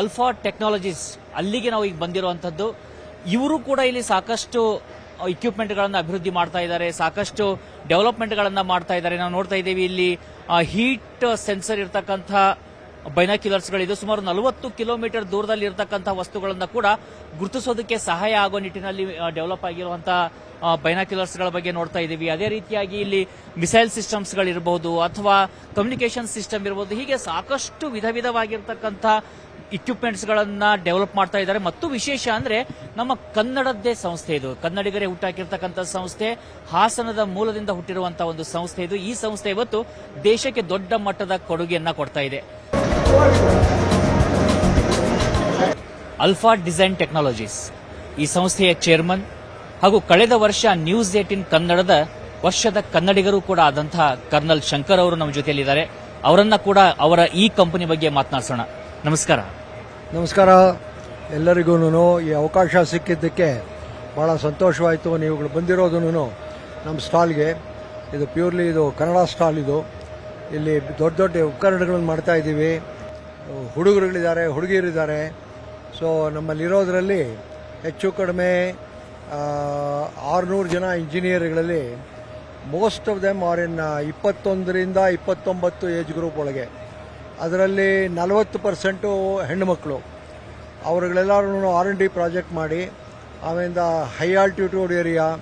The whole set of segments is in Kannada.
ಅಲ್ಫಾ ಟೆಕ್ನಾಲಜೀಸ್ ಅಲ್ಲಿಗೆ ನಾವು ಈಗ ಬಂದಿರುವಂತದ್ದು ಇವರು ಕೂಡ ಇಲ್ಲಿ ಸಾಕಷ್ಟು ಇಕ್ವಿಪ್ಮೆಂಟ್ಗಳನ್ನು ಅಭಿವೃದ್ಧಿ ಮಾಡ್ತಾ ಇದ್ದಾರೆ, ಸಾಕಷ್ಟು ಡೆವಲಪ್ಮೆಂಟ್ಗಳನ್ನು ಮಾಡ್ತಾ ಇದ್ದಾರೆ. ನಾವು ನೋಡ್ತಾ ಇದ್ದೀವಿ ಇಲ್ಲಿ ಹೀಟ್ ಸೆನ್ಸರ್ ಇರತಕ್ಕಂಥ ಗಳಿದು. ಸುಮಾರು ನಲವತ್ತು ಕಿಲೋಮೀಟರ್ ದೂರದಲ್ಲಿ ಇರತಕ್ಕಂಥ ವಸ್ತುಗಳನ್ನು ಕೂಡ ಗುರುತಿಸೋದಕ್ಕೆ ಸಹಾಯ ಆಗೋ ನಿಟ್ಟಿನಲ್ಲಿ ಡೆವಲಪ್ ಆಗಿರುವಂಥ ಬೈನಾಕ್ಯುಲರ್ಸ್ಗಳ ಬಗ್ಗೆ ನೋಡ್ತಾ ಇದ್ದೀವಿ. ಅದೇ ರೀತಿಯಾಗಿ ಇಲ್ಲಿ ಮಿಸೈಲ್ ಸಿಸ್ಟಮ್ಸ್ಗಳಿರ್ಬೋದು ಅಥವಾ ಕಮ್ಯುನಿಕೇಷನ್ ಸಿಸ್ಟಮ್ ಇರಬಹುದು ಹೀಗೆ ಸಾಕಷ್ಟು ವಿಧ ವಿಧವಾಗಿರ್ತಕ್ಕಂಥ ಇಕ್ವಿಪ್ಮೆಂಟ್ಸ್ ಗಳನ್ನ ಡೆವಲಪ್ ಮಾಡ್ತಾ ಇದ್ದಾರೆ. ಮತ್ತು ವಿಶೇಷ ಅಂದ್ರೆ ನಮ್ಮ ಕನ್ನಡದ್ದೇ ಸಂಸ್ಥೆ ಇದು. ಕನ್ನಡಿಗರೇ ಹುಟ್ಟಾಕಿರ್ತಕ್ಕಂಥ ಸಂಸ್ಥೆ, ಹಾಸನದ ಮೂಲದಿಂದ ಹುಟ್ಟಿರುವಂತಹ ಒಂದು ಸಂಸ್ಥೆ ಇದು. ಈ ಸಂಸ್ಥೆ ಇವತ್ತು ದೇಶಕ್ಕೆ ದೊಡ್ಡ ಮಟ್ಟದ ಕೊಡುಗೆಯನ್ನ ಕೊಡ್ತಾ ಇದೆ. ಅಲ್ಫಾ ಡಿಸೈನ್ ಟೆಕ್ನಾಲಜೀಸ್ ಈ ಸಂಸ್ಥೆಯ ಚೇರ್ಮನ್ ಹಾಗೂ ಕಳೆದ ವರ್ಷ ನ್ಯೂಸ್ ಏಟಿನ್ ಕನ್ನಡದ ವರ್ಷದ ಕನ್ನಡಿಗರು ಕೂಡ ಆದಂತಹ ಕರ್ನಲ್ ಶಂಕರ್ ಅವರು ನಮ್ಮ ಜೊತೆಯಲ್ಲಿದ್ದಾರೆ. ಅವರನ್ನ ಕೂಡ ಅವರ ಈ ಕಂಪನಿ ಬಗ್ಗೆ ಮಾತನಾಡಿಸೋಣ. ನಮಸ್ಕಾರ. ನಮಸ್ಕಾರ. ಎಲ್ಲರಿಗೂ ಈ ಅವಕಾಶ ಸಿಕ್ಕಿದ್ದಕ್ಕೆ ಭಾಳ ಸಂತೋಷವಾಯಿತು. ನೀವುಗಳು ಬಂದಿರೋದನ್ನು ನಮ್ಮ ಸ್ಟಾಲ್ಗೆ. ಇದು ಪ್ಯೂರ್ಲಿ ಇದು ಕನ್ನಡ ಸ್ಟಾಲ್ ಇದು. ಇಲ್ಲಿ ದೊಡ್ಡ ದೊಡ್ಡ ಉಪಕರಣಗಳನ್ನು ಮಾಡ್ತಾ ಇದ್ದೀವಿ. ಹುಡುಗರುಗಳಿದ್ದಾರೆ, ಹುಡುಗಿಯರಿದ್ದಾರೆ. ಸೊ ನಮ್ಮಲ್ಲಿರೋದ್ರಲ್ಲಿ ಹೆಚ್ಚು ಕಡಿಮೆ ಆರುನೂರು ಜನ ಇಂಜಿನಿಯರ್ಗಳಲ್ಲಿ most of them are in ಇಪ್ಪತ್ತೊಂದರಿಂದ ಇಪ್ಪತ್ತೊಂಬತ್ತು ಏಜ್ ಗ್ರೂಪ್ ಒಳಗೆ. ಅದರಲ್ಲಿ ನಲವತ್ತು ಪರ್ಸೆಂಟು ಹೆಣ್ಣುಮಕ್ಕಳು ಅವರುಗಳೆಲ್ಲರೂ ಆರ್ ಎನ್ ಡಿ ಪ್ರಾಜೆಕ್ಟ್ ಮಾಡಿ ಆಮೇಲೆ high altitude area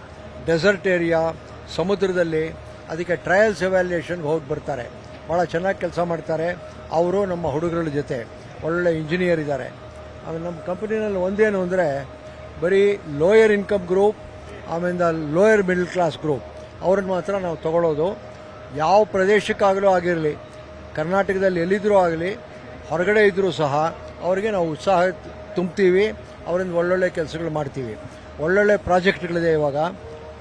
desert area ಸಮುದ್ರದಲ್ಲಿ ಅದಕ್ಕೆ ಟ್ರಯಲ್ಸ್ ಎವ್ಯಾಲ್ಯೂಯೇಷನ್ಗೆ ಹೋಗಿ ಬರ್ತಾರೆ. ಭಾಳ ಚೆನ್ನಾಗಿ ಕೆಲಸ ಮಾಡ್ತಾರೆ. ಅವರು ನಮ್ಮ ಹುಡುಗರ ಜೊತೆ. ಒಳ್ಳೆ ಇಂಜಿನಿಯರ್ ಇದ್ದಾರೆ. ಆಮೇಲೆ ನಮ್ಮ ಕಂಪನಿನಲ್ಲಿ ಒಂದೇನು ಅಂದರೆ, ಬರೀ ಲೋಯರ್ ಇನ್ಕಮ್ ಗ್ರೂಪ್ ಆಮೇಲೆ ಲೋಯರ್ ಮಿಡಲ್ ಕ್ಲಾಸ್ ಗ್ರೂಪ್ ಅವ್ರನ್ನ ಮಾತ್ರ ನಾವು ತಗೊಳ್ಳೋದು ಯಾವ ಪ್ರದೇಶಕ್ಕಾಗಲೂ ಆಗಿರಲಿ ಕರ್ನಾಟಕದಲ್ಲಿ ಎಲ್ಲಿದ್ದರೂ ಆಗಲಿ, ಹೊರಗಡೆ ಇದ್ದರೂ ಸಹ ಅವರಿಗೆ ನಾವು ಉತ್ಸಾಹ ತುಂಬ್ತೀವಿ, ಅವರಿಂದ ಒಳ್ಳೊಳ್ಳೆ ಕೆಲಸಗಳು ಮಾಡ್ತೀವಿ. ಒಳ್ಳೊಳ್ಳೆ ಪ್ರಾಜೆಕ್ಟ್ಗಳಿದೆ ಇವಾಗ.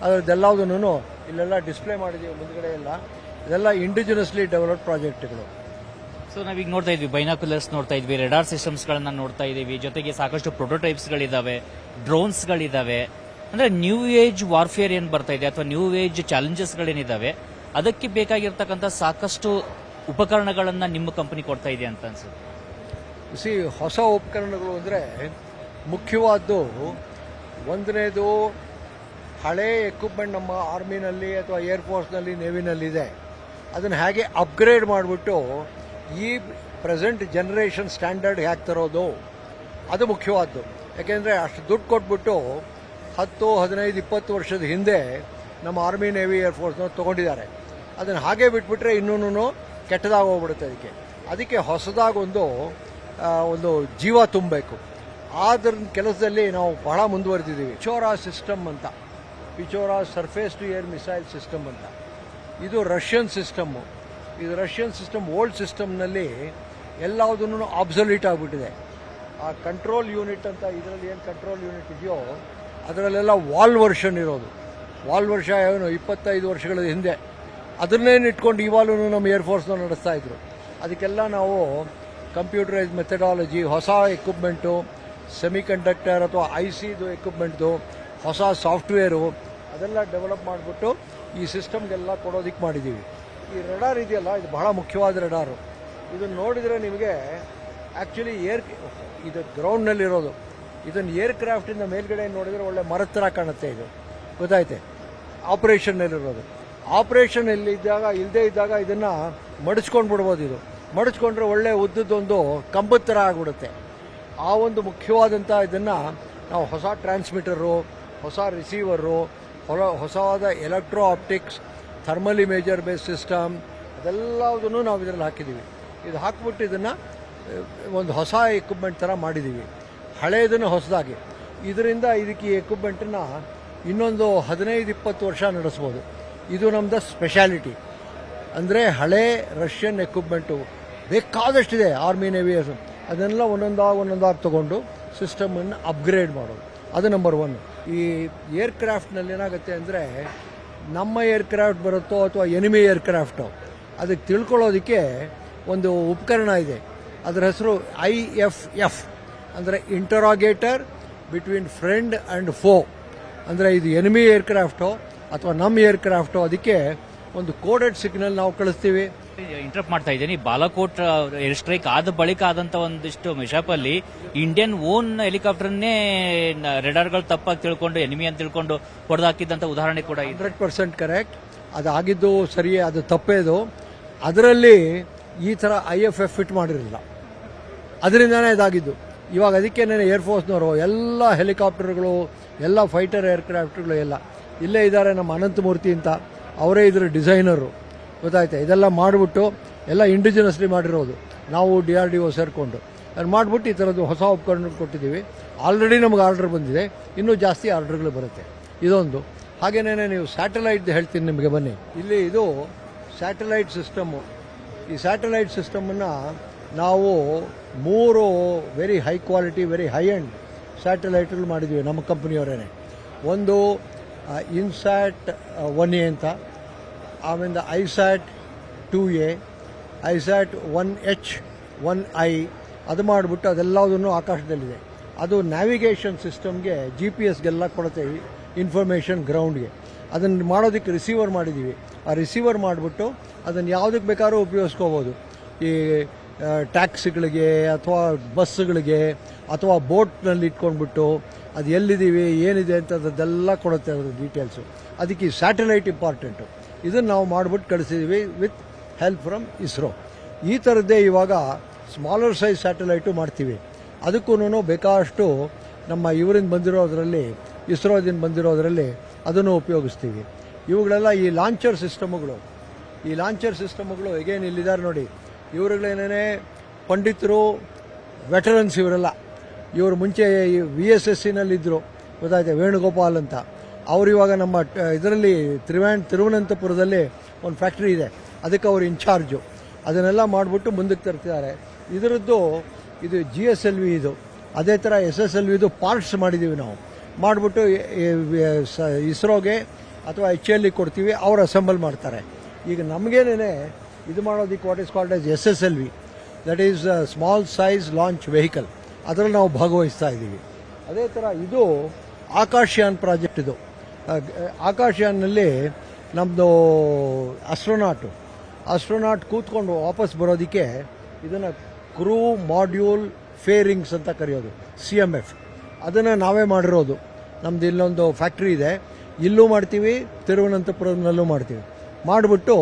ಅದರದ್ದೆಲ್ಲದನ್ನು ಇಲ್ಲೆಲ್ಲ ಡಿಸ್ಪ್ಲೇ ಮಾಡಿದ್ದೀವಿ ಮುಂದ್ಗಡೆ ಎಲ್ಲ. ಇದೆಲ್ಲ ಇಂಡಿಜಿನಸ್ಲಿ ಡೆವಲಪ್ ಪ್ರಾಜೆಕ್ಟ್ಗಳು. ಸೊ ನಾವೀಗ ನೋಡ್ತಾ ಇದ್ವಿ ಬೈನಾಕ್ಯುಲರ್ಸ್ ನೋಡ್ತಾ ಇದ್ವಿ ರೆಡಾರ್ ಸಿಸ್ಟಮ್ಸ್ಗಳನ್ನು ನೋಡ್ತಾ ಇದ್ದೀವಿ. ಜೊತೆಗೆ ಸಾಕಷ್ಟು ಪ್ರೊಟೋಟೈಪ್ಸ್ಗಳಿದ್ದಾವೆ ಡ್ರೋನ್ಸ್ಗಳಿದ್ದಾವೆ ಅಂದ್ರೆ ನ್ಯೂ ಏಜ್ ವಾರ್ಫೇರ್ ಏನು ಬರ್ತಾ ಇದೆ, ಅಥವಾ ನ್ಯೂ ಏಜ್ ಚಾಲೆಂಜಸ್ಗಳೇನಿದ್ದಾವೆ ಅದಕ್ಕೆ ಬೇಕಾಗಿರ್ತಕ್ಕಂಥ ಸಾಕಷ್ಟು ಉಪಕರಣಗಳನ್ನ ನಿಮ್ಮ ಕಂಪನಿ ಕೊಡ್ತಾ ಇದೆ ಅಂತ ಅನ್ಸುತ್ತೆ. ಸಿ ಹೊಸ ಉಪಕರಣಗಳು ಅಂದರೆ ಮುಖ್ಯವಾದ್ದು ಒಂದನೇದು ಹಳೆ ಎಕ್ವಿಪ್ಮೆಂಟ್ ನಮ್ಮ ಆರ್ಮಿನಲ್ಲಿ ಅಥವಾ ಏರ್ಫೋರ್ಸ್ನಲ್ಲಿ ನೇವಿನಲ್ಲಿ ಇದೆ. ಅದನ್ನು ಹೇಗೆ ಅಪ್ಗ್ರೇಡ್ ಮಾಡಿಬಿಟ್ಟು ಈ ಪ್ರೆಸೆಂಟ್ ಜನ್ರೇಷನ್ ಸ್ಟ್ಯಾಂಡರ್ಡ್ ಹೇಗೆ ತರೋದು? ಅದು ಮುಖ್ಯವಾದ್ದು. ಯಾಕೆಂದರೆ ಅಷ್ಟು ದುಡ್ಡು ಕೊಟ್ಬಿಟ್ಟು ಹತ್ತು, ಹದಿನೈದು, ಇಪ್ಪತ್ತು ವರ್ಷದ ಹಿಂದೆ ನಮ್ಮ ಆರ್ಮಿ ನೇವಿ ಏರ್ಫೋರ್ಸ್ನವ್ರು ತೊಗೊಂಡಿದ್ದಾರೆ. ಅದನ್ನು ಹಾಗೆ ಬಿಟ್ಬಿಟ್ರೆ ಇನ್ನೂ ಕೆಟ್ಟದಾಗಿ ಹೋಗ್ಬಿಡುತ್ತೆ ಅದಕ್ಕೆ. ಅದಕ್ಕೆ ಹೊಸದಾಗೊಂದು ಒಂದು ಒಂದು ಜೀವ ತುಂಬಬೇಕು. ಆದ್ರ ಕೆಲಸದಲ್ಲಿ ನಾವು ಬಹಳ ಮುಂದುವರೆದಿದ್ದೀವಿ. ಪಿಚೋರಾ ಸಿಸ್ಟಮ್ ಅಂತ. Pechora surface to air missile system ಅಂತ. ಇದು ರಷ್ಯನ್ ಸಿಸ್ಟಮ್ಮು. ಇದು ರಷ್ಯನ್ ಸಿಸ್ಟಮ್, ಓಲ್ಡ್ ಸಿಸ್ಟಮ್ನಲ್ಲಿ ಎಲ್ಲದನ್ನು ಆಬ್ಸಲ್ಯೂಟ್ ಆಗಿಬಿಟ್ಟಿದೆ. ಆ ಕಂಟ್ರೋಲ್ ಯೂನಿಟ್ ಅಂತ ಇದರಲ್ಲಿ ಏನು ಕಂಟ್ರೋಲ್ ಯೂನಿಟ್ ಇದೆಯೋ, ಅದರಲ್ಲೆಲ್ಲ ವಾಲ್ ವರ್ಷನ್ ಇರೋದು. ವಾಲ್ ವರ್ಷ ಏನು, ಇಪ್ಪತ್ತೈದು ವರ್ಷಗಳ ಹಿಂದೆ. ಅದನ್ನೇನು ಇಟ್ಕೊಂಡು ಇವಾಗಲೂ ನಮ್ಮ ಏರ್ಫೋರ್ಸ್ನ ನಡೆಸ್ತಾ ಇದ್ರು. ಅದಕ್ಕೆಲ್ಲ ನಾವು ಕಂಪ್ಯೂಟರೈಸ್ ಮೆಥಡಾಲಜಿ ಹೊಸ ಎಕ್ವಿಪ್ಮೆಂಟು ಸೆಮಿ ಕಂಡಕ್ಟರ್ ಅಥವಾ ಐ ಸಿದು ಎಕ್ವಿಪ್ಮೆಂಟ್ದು ಹೊಸ ಸಾಫ್ಟ್ವೇರು ಅದೆಲ್ಲ ಡೆವಲಪ್ ಮಾಡಿಬಿಟ್ಟು ಈ ಸಿಸ್ಟಮ್ಗೆಲ್ಲ ಕೊಡೋದಕ್ಕೆ ಮಾಡಿದ್ದೀವಿ ಈ ರಡಾರ್ ಇದೆಯಲ್ಲ, ಇದು ಬಹಳ ಮುಖ್ಯವಾದ ರಡಾರು ಇದನ್ನು ನೋಡಿದರೆ ನಿಮಗೆ ಆ್ಯಕ್ಚುಲಿ ಏರ್ ಇದು ಗ್ರೌಂಡ್ನಲ್ಲಿರೋದು ಇದನ್ನು ಏರ್ ಕ್ರಾಫ್ಟಿಂದ ಮೇಲ್ಗಡೆ ನೋಡಿದರೆ ಒಳ್ಳೆ ಮರದ ಥರ ಕಾಣುತ್ತೆ ಇದು. ಗೊತ್ತಾಯ್ತೆ? ಆಪರೇಷನ್ನಲ್ಲಿರೋದು ಆಪರೇಷನ್ ಇದ್ದಾಗ ಇಲ್ಲದೆ ಇದ್ದಾಗ ಇದನ್ನು ಮಡಿಸ್ಕೊಂಡು ಬಿಡ್ಬೋದು ಇದು. ಮಡಿಸ್ಕೊಂಡ್ರೆ ಒಳ್ಳೆ ಉದ್ದದ್ದೊಂದು ಕಂಬದ ಥರ ಆಗಿಬಿಡುತ್ತೆ. ಆ ಒಂದು ಮುಖ್ಯವಾದಂಥ ಇದನ್ನು ನಾವು ಹೊಸ ಟ್ರಾನ್ಸ್ಮಿಟರು, ಹೊಸ ರಿಸೀವರು, ಹೊಲ, ಹೊಸವಾದ electro optics, thermal imager base system, ಅದೆಲ್ಲದನ್ನು ನಾವು ಇದರಲ್ಲಿ ಹಾಕಿದ್ದೀವಿ ಇದು ಹಾಕ್ಬಿಟ್ಟು ಇದನ್ನು ಒಂದು ಹೊಸ ಎಕ್ವಿಪ್ಮೆಂಟ್ ಥರ ಮಾಡಿದ್ದೀವಿ ಹಳೆಯದನ್ನು ಹೊಸದಾಗಿ. ಇದರಿಂದ ಇದಕ್ಕೆ ಈ ಎಕ್ವಿಪ್ಮೆಂಟನ್ನು ಇನ್ನೊಂದು ಹದಿನೈದು, ಇಪ್ಪತ್ತು ವರ್ಷ ನಡೆಸ್ಬೋದು. ಇದು ನಮ್ದು ಸ್ಪೆಷಾಲಿಟಿ ಅಂದರೆ ಹಳೆ ರಷ್ಯನ್ ಎಕ್ವಿಪ್ಮೆಂಟು ಬೇಕಾದಷ್ಟಿದೆ ಆರ್ಮಿ ನೇವಿಯರ್ಸ್ ಅದನ್ನೆಲ್ಲ ಒಂದೊಂದಾಗಿ ಒಂದೊಂದಾಗಿ ತೊಗೊಂಡು ಸಿಸ್ಟಮನ್ನು ಅಪ್ಗ್ರೇಡ್ ಮಾಡೋದು. ಅದು ನಂಬರ್ ಒನ್ ಈ ಏರ್ಕ್ರಾಫ್ಟ್ನಲ್ಲಿ ಏನಾಗುತ್ತೆ ಅಂದರೆ ನಮ್ಮ ಏರ್ಕ್ರಾಫ್ಟ್ ಬರುತ್ತೋ ಅಥವಾ ಎನಿಮಿ ಏರ್ಕ್ರಾಫ್ಟೋ ಅದಕ್ಕೆ ತಿಳ್ಕೊಳ್ಳೋದಕ್ಕೆ ಒಂದು ಉಪಕರಣ ಇದೆ. ಅದರ ಹೆಸರು ಐ ಎಫ್ ಎಫ್ ಅಂದರೆ interrogator between friend and foe ಅಂದರೆ ಇದು ಎನಿಮಿ ಏರ್ಕ್ರಾಫ್ಟು ಅಥವಾ ನಮ್ಮ ಏರ್ಕ್ರಾಫ್ಟು ಅದಕ್ಕೆ ಒಂದು ಕೋಡೆಡ್ ಸಿಗ್ನಲ್ ನಾವು ಕಳಿಸ್ತೀವಿ. ಇಂಟರಪ್ಟ್ ಮಾಡ್ತಾ ಇದ್ದೀನಿ. ಬಾಲಕೋಟ್ ಏರ್ ಸ್ಟ್ರೈಕ್ ಆದ ಬಳಿಕ ಆದಂತ ಒಂದಿಷ್ಟು ಮಿಶಾಪ್ ಅಲ್ಲಿ ಇಂಡಿಯನ್ ಓನ್ ಹೆಲಿಕಾಪ್ಟರ್ನೇ ರೆಡಾರ್ಗಳು ತಪ್ಪಾಗಿ ತಿಳ್ಕೊಂಡು ಎನಿಮಿ ಅಂತ ತಿಳ್ಕೊಂಡು ಹೊಡೆದಾಕಿದ್ದಂತ ಉದಾಹರಣೆ ಕೂಡ ಹಂಡ್ರೆಡ್ ಪರ್ಸೆಂಟ್ ಕರೆಕ್ಟ್. ಅದು ಆಗಿದ್ದು ಸರಿಯೇ ಅದು ತಪ್ಪೇದು ಅದರಲ್ಲಿ ಈ ಥರ ಐ ಎಫ್ ಎಫ್ ಫಿಟ್ ಮಾಡಿರಲಿಲ್ಲ. ಅದರಿಂದನೇ ಇದಾಗಿದ್ದು. ಇವಾಗ ಏರ್ ಏರ್ಫೋರ್ಸ್ನವರು ಎಲ್ಲ ಹೆಲಿಕಾಪ್ಟರ್ಗಳು ಎಲ್ಲ ಫೈಟರ್ ಏರ್ಕ್ರಾಫ್ಟ್ಗಳು ಎಲ್ಲ. ಇಲ್ಲೇ ಇದ್ದಾರೆ ನಮ್ಮ ಅನಂತಮೂರ್ತಿ ಅಂತ. ಅವರೇ ಇದರ ಡಿಸೈನರು. ಗೊತ್ತಾಯ್ತಾ? ಇದೆಲ್ಲ ಮಾಡಿಬಿಟ್ಟು ಎಲ್ಲ ಇಂಡಿಜಿನಸ್ಲಿ ಮಾಡಿರೋದು. ನಾವು ಡಿ ಆರ್ ಡಿ ಒ ಸೇರಿಕೊಂಡು. ಅದು ಮಾಡಿಬಿಟ್ಟು ಈ ಥರದ್ದು ಹೊಸ ಉಪಕರಣ ಕೊಟ್ಟಿದ್ದೀವಿ. ಆಲ್ರೆಡಿ ನಮಗೆ ಆರ್ಡರ್ ಬಂದಿದೆ. ಇನ್ನೂ ಜಾಸ್ತಿ ಆರ್ಡರ್ಗಳು ಬರುತ್ತೆ. ಇದೊಂದು. ಹಾಗೇನೇ ನೀವು ಸ್ಯಾಟಲೈಟ್ ಹೇಳ್ತೀನಿ ನಿಮಗೆ ಬನ್ನಿ. ಇಲ್ಲಿ ಇದು ಸ್ಯಾಟಲೈಟ್ ಸಿಸ್ಟಮ್ಮು ಈ ಸ್ಯಾಟಲೈಟ್ ಸಿಸ್ಟಮನ್ನು ನಾವು ಮೂರು very high quality very high end ಸ್ಯಾಟಲೈಟ್ಗಳು ಮಾಡಿದ್ದೀವಿ ನಮ್ಮ ಕಂಪ್ನಿಯವರೇ ಒಂದು ಇನ್ಸ್ಯಾಟ್ ಒನ್ ಎ ಅಂತ. ಆಮೇಲೆ ISAT two A ISAT one H one I ಅದು ಮಾಡಿಬಿಟ್ಟು ಅದೆಲ್ಲದನ್ನು ಆಕಾಶದಲ್ಲಿದೆ. ಅದು ನ್ಯಾವಿಗೇಷನ್ ಸಿಸ್ಟಮ್ಗೆ ಜಿ ಪಿ ಎಸ್ಗೆಲ್ಲ ಕೊಡುತ್ತೆ ಇನ್ಫಾರ್ಮೇಷನ್ ಗ್ರೌಂಡ್ಗೆ ಅದನ್ನು ಮಾಡೋದಕ್ಕೆ ರಿಸೀವರ್ ಮಾಡಿದ್ದೀವಿ ಆ ರಿಸೀವರ್ ಮಾಡಿಬಿಟ್ಟು ಅದನ್ನು ಯಾವುದಕ್ಕೆ ಬೇಕಾದ್ರೂ ಉಪಯೋಗಿಸ್ಕೋಬೋದು. ಈ ಟ್ಯಾಕ್ಸಿಗಳಿಗೆ ಅಥವಾ ಬಸ್ಸುಗಳಿಗೆ ಅಥವಾ ಬೋಟ್ನಲ್ಲಿ ಇಟ್ಕೊಂಡ್ಬಿಟ್ಟು ಅದು ಎಲ್ಲಿದ್ದೀವಿ, ಏನಿದೆ ಅಂತ ಅದೆಲ್ಲ ಕೊಡುತ್ತೆ ಅದರ ಡೀಟೇಲ್ಸು ಅದಕ್ಕೆ ಈ ಸ್ಯಾಟಲೈಟ್ ಇಂಪಾರ್ಟೆಂಟು ಇದನ್ನು ನಾವು ಮಾಡಿಬಿಟ್ಟು ಕಳಿಸಿದ್ದೀವಿ ವಿತ್ ಹೆಲ್ಪ್ ಫ್ರಮ್ ಇಸ್ರೋ ಈ ಥರದ್ದೇ ಇವಾಗ ಸ್ಮಾಲರ್ ಸೈಜ್ ಸ್ಯಾಟಲೈಟು ಮಾಡ್ತೀವಿ. ಅದಕ್ಕೂ ಬೇಕಾದಷ್ಟು ನಮ್ಮ ಇವರಿಂದ ಬಂದಿರೋದರಲ್ಲಿ ಇಸ್ರೋದಿಂದ ಬಂದಿರೋದರಲ್ಲಿ ಅದನ್ನು ಉಪಯೋಗಿಸ್ತೀವಿ. ಇವುಗಳೆಲ್ಲ ಈ ಲಾಂಚರ್ ಸಿಸ್ಟಮ್ಗಳು ಈ ಲಾಂಚರ್ ಸಿಸ್ಟಮ್ಗಳು ಹೇಗೇನು ಇಲ್ಲಿದ್ದಾರೆ ನೋಡಿ. ಇವರುಗಳೇನೇ ಪಂಡಿತರು ವೆಟರನ್ಸ್ ಇವರೆಲ್ಲ, ಇವರು ಮುಂಚೆ ವಿ ಎಸ್ ಎಸ್ ಸಿನಲ್ಲಿದ್ದರು ಗೊತ್ತಾಯ್ತು, ವೇಣುಗೋಪಾಲ್ ಅಂತ. ಅವರು ಇವಾಗ ನಮ್ಮ ಇದರಲ್ಲಿ ತ್ರಿವೇಣ್ ತಿರುವನಂತಪುರದಲ್ಲಿ ಒಂದು ಫ್ಯಾಕ್ಟ್ರಿ ಇದೆ. ಅದಕ್ಕೆ ಅವರು ಇನ್ಚಾರ್ಜು ಅದನ್ನೆಲ್ಲ ಮಾಡಿಬಿಟ್ಟು ಮುಂದಕ್ಕೆ ತರ್ತಿದ್ದಾರೆ. ಇದರದ್ದು ಇದು ಜಿ ಎಸ್ ಎಲ್ ವಿ ಇದು. ಅದೇ ಥರ ಎಸ್ ಎಸ್ ಎಲ್ ವಿದು ಪಾರ್ಟ್ಸ್ ಮಾಡಿದ್ದೀವಿ ನಾವು. ಮಾಡಿಬಿಟ್ಟು ಇಸ್ರೋಗೆ ಅಥವಾ ಎಚ್ ಎಲ್ ಕೊಡ್ತೀವಿ, ಅವ್ರು ಅಸೆಂಬಲ್ ಮಾಡ್ತಾರೆ. ಈಗ ನಮಗೇನೇ ಇದು ಮಾಡೋದಕ್ಕೆ what is called S S S L V that is small size launch vehicle ಅದರಲ್ಲಿ ನಾವು ಭಾಗವಹಿಸ್ತಾ ಇದ್ದೀವಿ. ಅದೇ ಥರ ಇದು ಆಕಾಶಯಾನ್ ಪ್ರಾಜೆಕ್ಟ್ ಇದು. ಆಕಾಶಯಾನ್ನಲ್ಲಿ ನಮ್ಮದು ಅಸ್ಟ್ರೋನಾಟು ಅಸ್ಟ್ರೋನಾಟ್ ಕೂತ್ಕೊಂಡು ವಾಪಸ್ ಬರೋದಕ್ಕೆ ಇದನ್ನು ಕ್ರೂ ಮಾಡ್ಯೂಲ್ ಫೇರಿಂಗ್ಸ್ ಅಂತ ಕರೆಯೋದು ಸಿ ಎಂ ಎಫ್ ಅದನ್ನು ನಾವೇ ಮಾಡಿರೋದು. ನಮ್ದು ಇಲ್ಲೊಂದು ಫ್ಯಾಕ್ಟ್ರಿ ಇದೆ. ಇಲ್ಲೂ ಮಾಡ್ತೀವಿ, ತಿರುವನಂತಪುರದಲ್ಲೂ ಮಾಡ್ತೀವಿ. ಮಾಡಿಬಿಟ್ಟು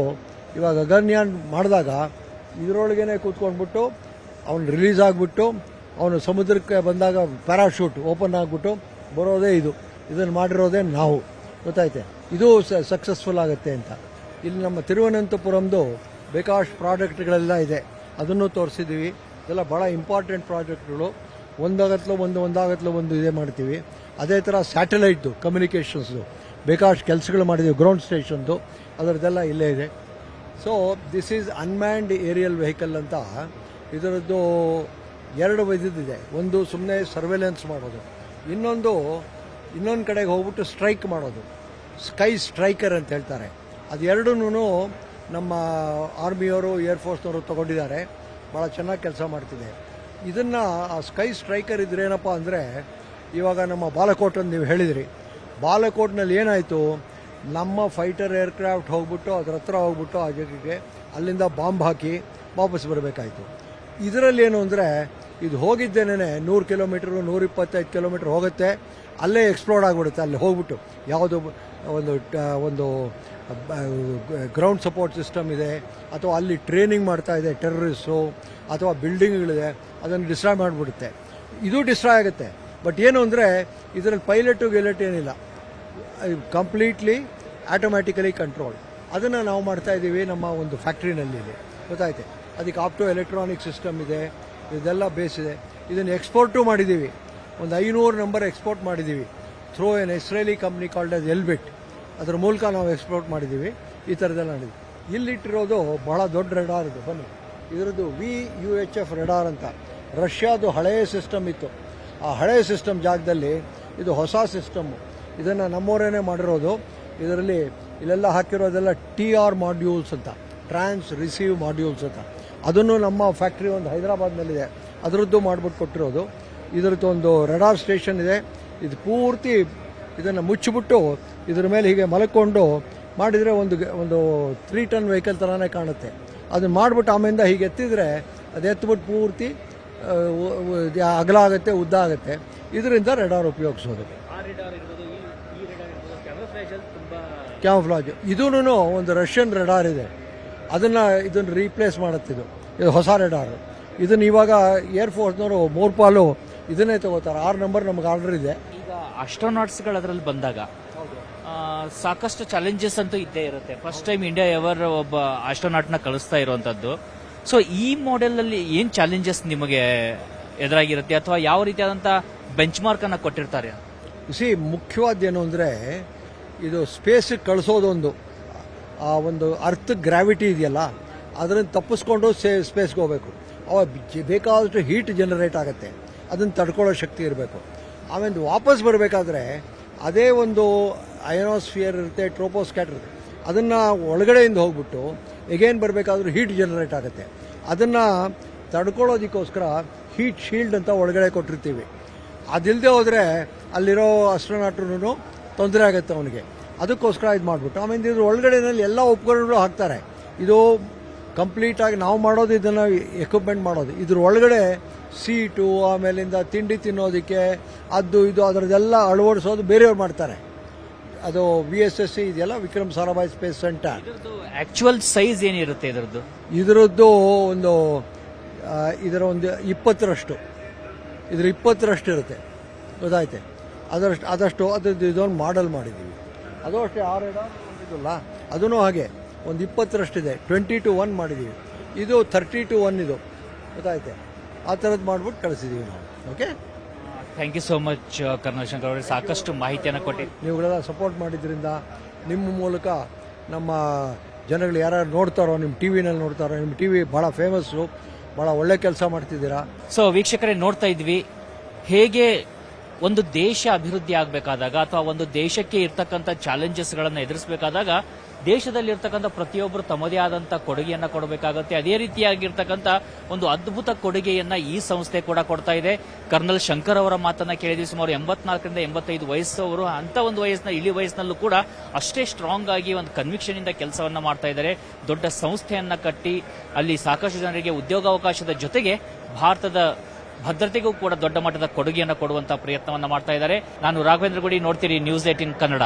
ಇವಾಗ ಗಗನ್ಯಾನ್ ಮಾಡಿದಾಗ ಇದರೊಳಗೇನೆ ಕೂತ್ಕೊಂಡ್ಬಿಟ್ಟು ಅವನು ರಿಲೀಸ್ ಆಗಿಬಿಟ್ಟು ಅವನು ಸಮುದ್ರಕ್ಕೆ ಬಂದಾಗ ಪ್ಯಾರಾಶೂಟ್ ಓಪನ್ ಆಗಿಬಿಟ್ಟು ಬರೋದೇ ಇದು. ಇದನ್ನು ಮಾಡಿರೋದೇ ನಾವು. ಗೊತ್ತಾಯ್ತೆ? ಇದು ಸಕ್ಸಸ್ಫುಲ್ ಆಗುತ್ತೆ ಅಂತ. ಇಲ್ಲಿ ನಮ್ಮ ತಿರುವನಂತಪುರಂದು ಬೇಕಾಷ್ಟು ಪ್ರಾಡಕ್ಟ್ಗಳೆಲ್ಲ ಇದೆ. ಅದನ್ನು ತೋರಿಸಿದ್ದೀವಿ ಇದೆಲ್ಲ ಭಾಳ ಇಂಪಾರ್ಟೆಂಟ್ ಪ್ರಾಜೆಕ್ಟ್ಗಳು. ಒಂದಾಗತ್ಲು ಒಂದು ಒಂದಾಗತ್ಲು ಒಂದು ಇದೇ ಮಾಡ್ತೀವಿ. ಅದೇ ಥರ ಸ್ಯಾಟಲೈಟ್ದು ಕಮ್ಯುನಿಕೇಷನ್ಸ್ದು ಬೇಕಾಷ್ಟು ಕೆಲಸಗಳು ಮಾಡಿದ್ದೀವಿ ಗ್ರೌಂಡ್ ಸ್ಟೇಷನ್ದು ಅದರದ್ದೆಲ್ಲ ಇಲ್ಲೇ ಇದೆ. So this is unmanned aerial vehicle ಅಂತ. ಇದರದ್ದು ಎರಡು ವಿಧದಿದೆ ಒಂದು ಸುಮ್ಮನೆ ಸರ್ವೆಲೆನ್ಸ್ ಮಾಡೋದು. ಇನ್ನೊಂದು ಇನ್ನೊಂದು ಕಡೆಗೆ ಹೋಗ್ಬಿಟ್ಟು ಸ್ಟ್ರೈಕ್ ಮಾಡೋದು. ಸ್ಕೈ ಸ್ಟ್ರೈಕರ್ ಅಂತ ಹೇಳ್ತಾರೆ. ಅದೆರಡೂ ನಮ್ಮ ಆರ್ಮಿಯವರು ಏರ್ಫೋರ್ಸ್ನವರು ತಗೊಂಡಿದ್ದಾರೆ. ಭಾಳ ಚೆನ್ನಾಗಿ ಕೆಲಸ ಮಾಡ್ತಿದೆ. ಇದನ್ನು ಆ ಸ್ಕೈ ಸ್ಟ್ರೈಕರ್ ಇದ್ರೇನಪ್ಪ ಅಂದರೆ, ಇವಾಗ ನಮ್ಮ ಬಾಲಕೋಟ್ ಅಂತ ನೀವು ಹೇಳಿದಿರಿ. ಬಾಲಕೋಟ್ನಲ್ಲಿ ಏನಾಯಿತು? ನಮ್ಮ ಫೈಟರ್ ಏರ್ಕ್ರಾಫ್ಟ್ ಹೋಗ್ಬಿಟ್ಟು ಅದ್ರ ಹತ್ರ ಹೋಗ್ಬಿಟ್ಟು ಆ ಜಗಕ್ಕೆ ಅಲ್ಲಿಂದ ಬಾಂಬ್ ಹಾಕಿ ವಾಪಸ್ ಬರಬೇಕಾಯಿತು. ಇದರಲ್ಲಿ ಏನು ಅಂದರೆ, ಇದು ಹೋಗಿದ್ದೇನೆ ನೂರು ಕಿಲೋಮೀಟ್ರು ನೂರ ಇಪ್ಪತ್ತೈದು ಕಿಲೋಮೀಟ್ರ್ ಹೋಗುತ್ತೆ, ಅಲ್ಲೇ ಎಕ್ಸ್ಪ್ಲೋರ್ಡ್ ಆಗಿಬಿಡುತ್ತೆ, ಅಲ್ಲಿ ಹೋಗ್ಬಿಟ್ಟು. ಯಾವುದು ಒಂದು ಒಂದು ಗ್ರೌಂಡ್ ಸಪೋರ್ಟ್ ಸಿಸ್ಟಮ್ ಇದೆ, ಅಥವಾ ಅಲ್ಲಿ ಟ್ರೈನಿಂಗ್ ಮಾಡ್ತಾ ಇದೆ ಟೆರರಿಸ್ಟು ಅಥವಾ ಬಿಲ್ಡಿಂಗ್ಗಳಿದೆ ಅದನ್ನು ಡಿಸ್ಟ್ರಾಯ್ ಮಾಡಿಬಿಡುತ್ತೆ. ಇದು ಡಿಸ್ಟ್ರಾಯ್ ಆಗುತ್ತೆ. ಬಟ್ ಏನು ಅಂದರೆ, ಇದರಲ್ಲಿ ಪೈಲಟು ಗಿಲೆಟ್ ಏನಿಲ್ಲ ಕಂಪ್ಲೀಟ್ಲಿ ಆಟೋಮ್ಯಾಟಿಕಲಿ ಕಂಟ್ರೋಲ್. ಅದನ್ನು ನಾವು ಮಾಡ್ತಾ ಇದ್ದೀವಿ ನಮ್ಮ ಒಂದು ಫ್ಯಾಕ್ಟ್ರಿನಲ್ಲಿ ಗೊತ್ತಾಯ್ತೆ? ಅದಕ್ಕೆ ಆಪ್ಟೋ ಎಲೆಕ್ಟ್ರಾನಿಕ್ ಸಿಸ್ಟಮ್ ಇದೆ, ಇದೆಲ್ಲ ಬೇಸ್ ಇದೆ. ಇದನ್ನು ಎಕ್ಸ್ಪೋರ್ಟು ಮಾಡಿದ್ದೀವಿ ಒಂದು ಐನೂರು ನಂಬರ್ ಎಕ್ಸ್ಪೋರ್ಟ್ ಮಾಡಿದ್ದೀವಿ through an Israeli company called as Elbit. ಅದರ ಮೂಲಕ ನಾವು ಎಕ್ಸ್ಪೋರ್ಟ್ ಮಾಡಿದ್ದೀವಿ ಈ ಥರದ್ದೆಲ್ಲ ಮಾಡಿದ್ವಿ. ಇಲ್ಲಿಟ್ಟಿರೋದು ಬಹಳ ದೊಡ್ಡ ರೆಡಾರ್ ಇದು. ಬನ್ನಿ. ಇದರದ್ದು V U H F radar ಅಂತ. ರಷ್ಯಾದು ಹಳೆಯ ಸಿಸ್ಟಮ್ ಇತ್ತು. ಆ ಹಳೆಯ ಸಿಸ್ಟಮ್ ಜಾಗದಲ್ಲಿ ಇದು ಹೊಸ ಸಿಸ್ಟಮ್ಮು. ಇದನ್ನು ನಮ್ಮವರೇನೆ ಮಾಡಿರೋದು. ಇದರಲ್ಲಿ ಇಲ್ಲೆಲ್ಲ ಹಾಕಿರೋದೆಲ್ಲ ಟಿ ಆರ್ ಮಾಡ್ಯೂಲ್ಸ್ ಅಂತ ಟ್ರಾನ್ಸ್ ರಿಸೀವ್ ಮಾಡ್ಯೂಲ್ಸ್ ಅಂತ. ಅದನ್ನು ನಮ್ಮ ಫ್ಯಾಕ್ಟ್ರಿ ಒಂದು ಹೈದರಾಬಾದ್ನಲ್ಲಿದೆ. ಅದರದ್ದು ಮಾಡಿಬಿಟ್ಟು ಕೊಟ್ಟಿರೋದು. ಇದರದ್ದು ಒಂದು ರೆಡಾರ್ ಸ್ಟೇಷನ್ ಇದೆ. ಇದು ಪೂರ್ತಿ ಇದನ್ನು ಮುಚ್ಚಿಬಿಟ್ಟು ಇದ್ರ ಮೇಲೆ ಹೀಗೆ ಮಲ್ಕೊಂಡು ಮಾಡಿದರೆ ಒಂದು ಒಂದು ತ್ರೀ ಟನ್ ವೆಹಿಕಲ್ ಥರನೇ ಕಾಣುತ್ತೆ. ಅದನ್ನ ಮಾಡಿಬಿಟ್ಟು ಆಮೇಲಿಂದ ಹೀಗೆ ಎತ್ತಿದರೆ ಅದು ಎತ್ಬಿಟ್ಟು ಪೂರ್ತಿ ಅಗಲ ಆಗುತ್ತೆ, ಉದ್ದ ಆಗುತ್ತೆ. ಇದರಿಂದ ರೆಡಾರ್ ಉಪಯೋಗಿಸೋದು. ಕ್ಯಾಮ್ಫ್ಲಾಜ್ ಇದೂ ಒಂದು ರಷ್ಯನ್ ರೆಡಾರ್ ಇದೆ. ಅದನ್ನು ಇದನ್ನು ರೀಪ್ಲೇಸ್ ಮಾಡುತ್ತಿದ್ದು ಇದು. ಹೊಸ ರೆಡಾರು. ಇದನ್ನು ಇವಾಗ ಏರ್ಫೋರ್ಸ್ನವರು ಮೂರು ಪಾಲು ಇದನ್ನೇ ತಗೋತಾರೆ. ಆರು ನಂಬರ್ ನಮ್ಗೆ ಆರ್ಡರ್ ಇದೆ. ಈಗ ಅಸ್ಟ್ರೋನಾಟ್ಸ್ಗಳು ಅದರಲ್ಲಿ ಬಂದಾಗ ಸಾಕಷ್ಟು ಚಾಲೆಂಜಸ್ ಅಂತೂ ಇದ್ದೇ ಇರುತ್ತೆ. ಫಸ್ಟ್ ಟೈಮ್ ಇಂಡಿಯಾ ಎವರ್ ಒಬ್ಬ ಆಸ್ಟ್ರೋನಾಟ್ನ ಕಳಿಸ್ತಾ ಇರುವಂಥದ್ದು ಸೊ ಈ ಮಾಡೆಲ್ ಅಲ್ಲಿ ಏನ್ ಚಾಲೆಂಜಸ್ ನಿಮಗೆ ಎದುರಾಗಿರುತ್ತೆ? ಅಥವಾ ಯಾವ ರೀತಿಯಾದಂಥ ಬೆಂಚ್ ಮಾರ್ಕನ್ನು ಅನ್ನ ಕೊಟ್ಟಿರ್ತಾರೆ? ಸಿ ಮುಖ್ಯವಾದ್ದೇನು ಅಂದರೆ ಇದು ಸ್ಪೇಸಿಗೆ ಕಳಿಸೋದೊಂದು, ಆ ಒಂದು ಅರ್ಥ ಗ್ರಾವಿಟಿ ಇದೆಯಲ್ಲ, ಅದನ್ನು ತಪ್ಪಿಸ್ಕೊಂಡು ಸೇ ಸ್ಪೇಸ್ಗೆ ಹೋಗಬೇಕು. ಅವಾಗ ಬೇಕಾದಷ್ಟು ಹೀಟ್ ಜನರೇಟ್ ಆಗುತ್ತೆ. ಅದನ್ನು ತಡ್ಕೊಳ್ಳೋ ಶಕ್ತಿ ಇರಬೇಕು. ಆಮೇಲೆ ವಾಪಸ್ ಬರಬೇಕಾದ್ರೆ, ಅದೇ ಒಂದು ಅಯನೋಸ್ಫಿಯರ್ ಇರುತ್ತೆ ಟ್ರೋಪೋಸ್ಕ್ಯಾಟರ್ ಇರುತ್ತೆ ಅದನ್ನು ಒಳಗಡೆಯಿಂದ ಹೋಗ್ಬಿಟ್ಟು ಎಗೇನ್ ಬರಬೇಕಾದ್ರೂ ಹೀಟ್ ಜನರೇಟ್ ಆಗುತ್ತೆ. ಅದನ್ನು ತಡ್ಕೊಳ್ಳೋದಕ್ಕೋಸ್ಕರ ಹೀಟ್ ಶೀಲ್ಡ್ ಅಂತ ಒಳಗಡೆ ಕೊಟ್ಟಿರ್ತೀವಿ. ಅದಿಲ್ಲದೆ ಹೋದರೆ ಅಲ್ಲಿರೋ ಅಸ್ಟ್ರೋನಾಟ್ರೂ ತೊಂದರೆ ಆಗುತ್ತೆ ಅವನಿಗೆ. ಅದಕ್ಕೋಸ್ಕರ ಇದು ಮಾಡಿಬಿಟ್ಟು ಆಮೇಲೆ ಇದ್ರ ಒಳಗಡೆನಲ್ಲಿ ಎಲ್ಲ ಉಪಕರಣಗಳು ಹಾಕ್ತಾರೆ. ಇದು ಕಂಪ್ಲೀಟಾಗಿ ನಾವು ಮಾಡೋದು ಇದನ್ನು ಎಕ್ವಿಪ್ಮೆಂಟ್ ಮಾಡೋದು. ಇದ್ರ ಒಳಗಡೆ ಸೀಟು ಆಮೇಲಿಂದ ತಿಂಡಿ ತಿನ್ನೋದಕ್ಕೆ ಅದು ಇದು ಅದರದೆಲ್ಲ ಅಳವಡಿಸೋದು ಬೇರೆಯವ್ರು ಮಾಡ್ತಾರೆ. ಅದು ವಿ ಎಸ್ ಎಸ್ ಸಿ ಇದೆಯಲ್ಲ Vikram Sarabhai space centre actual size ಏನಿರುತ್ತೆ ಇದರದ್ದು? ಇದರದ್ದು ಒಂದು ಇದರ ಒಂದು ಇಪ್ಪತ್ತರಷ್ಟು. ಇದ್ರ ಇಪ್ಪತ್ತರಷ್ಟು ಇರುತ್ತೆ. ಗೊತ್ತಾಯ್ತೆ? ಅದರಷ್ಟು ಆದಷ್ಟು ಅದ್ರದ್ದು ಇದೊಂದು ಮಾಡೆಲ್ ಮಾಡಿದ್ದೀವಿ ಅದು ಅಷ್ಟೇ ಆರು ಇದಲ್ಲ ಅದೂ ಹಾಗೆ ಒಂದು ಇಪ್ಪತ್ತರಷ್ಟಿದೆ ಟ್ವೆಂಟಿ ಟು ಒನ್ ಮಾಡಿದ್ದೀವಿ ಇದು ಥರ್ಟಿ ಟು ಒನ್ ಇದು. ಗೊತ್ತಾಯ್ತೆ? ಆ ಥರದ್ದು ಮಾಡ್ಬಿಟ್ಟು ಕಳಿಸಿದ್ದೀವಿ ನಾವು. Okay thank you so much Karnashankar ಅವರಿಗೆ ಅವರೇ. ಸಾಕಷ್ಟು ಮಾಹಿತಿಯನ್ನು ಕೊಟ್ಟಿ. ನೀವುಗಳೆಲ್ಲ ಸಪೋರ್ಟ್ ಮಾಡಿದ್ರಿಂದ ನಿಮ್ಮ ಮೂಲಕ ನಮ್ಮ ಜನಗಳು ಯಾರ್ಯಾರು ನೋಡ್ತಾರೋ ನಿಮ್ಮ ಟಿ ವಿನಲ್ಲಿ ನೋಡ್ತಾರೋ ನಿಮ್ಮ ಟಿ ವಿ ಭಾಳ ಫೇಮಸ್ಸು ಭಾಳ ಒಳ್ಳೆ ಕೆಲಸ ಮಾಡ್ತಿದ್ದೀರಾ? ಸೊ ವೀಕ್ಷಕರೇ ನೋಡ್ತಾ ಇದ್ವಿ. ಹೇಗೆ ಒಂದು ದೇಶ ಅಭಿವೃದ್ಧಿ ಆಗಬೇಕಾದಾಗ ಅಥವಾ ಒಂದು ದೇಶಕ್ಕೆ ಇರ್ತಕ್ಕಂಥ ಚಾಲೆಂಜಸ್ಗಳನ್ನು ಎದುರಿಸಬೇಕಾದಾಗ ದೇಶದಲ್ಲಿ ಇರ್ತಕ್ಕಂಥ ಪ್ರತಿಯೊಬ್ಬರು ತಮ್ಮದೇ ಆದಂಥ ಕೊಡುಗೆಯನ್ನ ಕೊಡಬೇಕಾಗುತ್ತೆ. ಅದೇ ರೀತಿಯಾಗಿರ್ತಕ್ಕಂಥ ಒಂದು ಅದ್ಭುತ ಕೊಡುಗೆಯನ್ನ ಈ ಸಂಸ್ಥೆ ಕೂಡ ಕೊಡ್ತಾ ಇದೆ. ಕರ್ನಲ್ ಶಂಕರ್ ಅವರ ಮಾತನ್ನ ಕೇಳಿದ್ವಿ ಸುಮಾರು ಎಂಬತ್ನಾಲ್ಕರಿಂದ ಎಂಬತ್ತೈದು ವಯಸ್ಸವರು, ಅಂತ ಒಂದು ವಯಸ್ಸಿನ ಇಳಿ ವಯಸ್ಸಿನಲ್ಲೂ ಕೂಡ ಅಷ್ಟೇ ಸ್ಟ್ರಾಂಗ್ ಆಗಿ ಒಂದು ಕನ್ವಿಕ್ಷನ್ ಇಂದ ಕೆಲಸವನ್ನ ಮಾಡ್ತಾ ಇದ್ದಾರೆ. ದೊಡ್ಡ ಸಂಸ್ಥೆಯನ್ನ ಕಟ್ಟಿ ಅಲ್ಲಿ ಸಾಕಷ್ಟು ಜನರಿಗೆ ಉದ್ಯೋಗಾವಕಾಶದ ಜೊತೆಗೆ ಭಾರತದ ಭದ್ರತೆಗೂ ಕೂಡ ದೊಡ್ಡ ಮಟ್ಟದ ಕೊಡುಗೆಯನ್ನು ಕೊಡುವಂತಹ ಪ್ರಯತ್ನವನ್ನು ಮಾಡ್ತಾ ನಾನು ರಾಘವೇಂದ್ರ ಗುಡಿ, ನೋಡ್ತೀರಿ ನ್ಯೂಸ್ ಏಟಿನ್ ಕನ್ನಡ.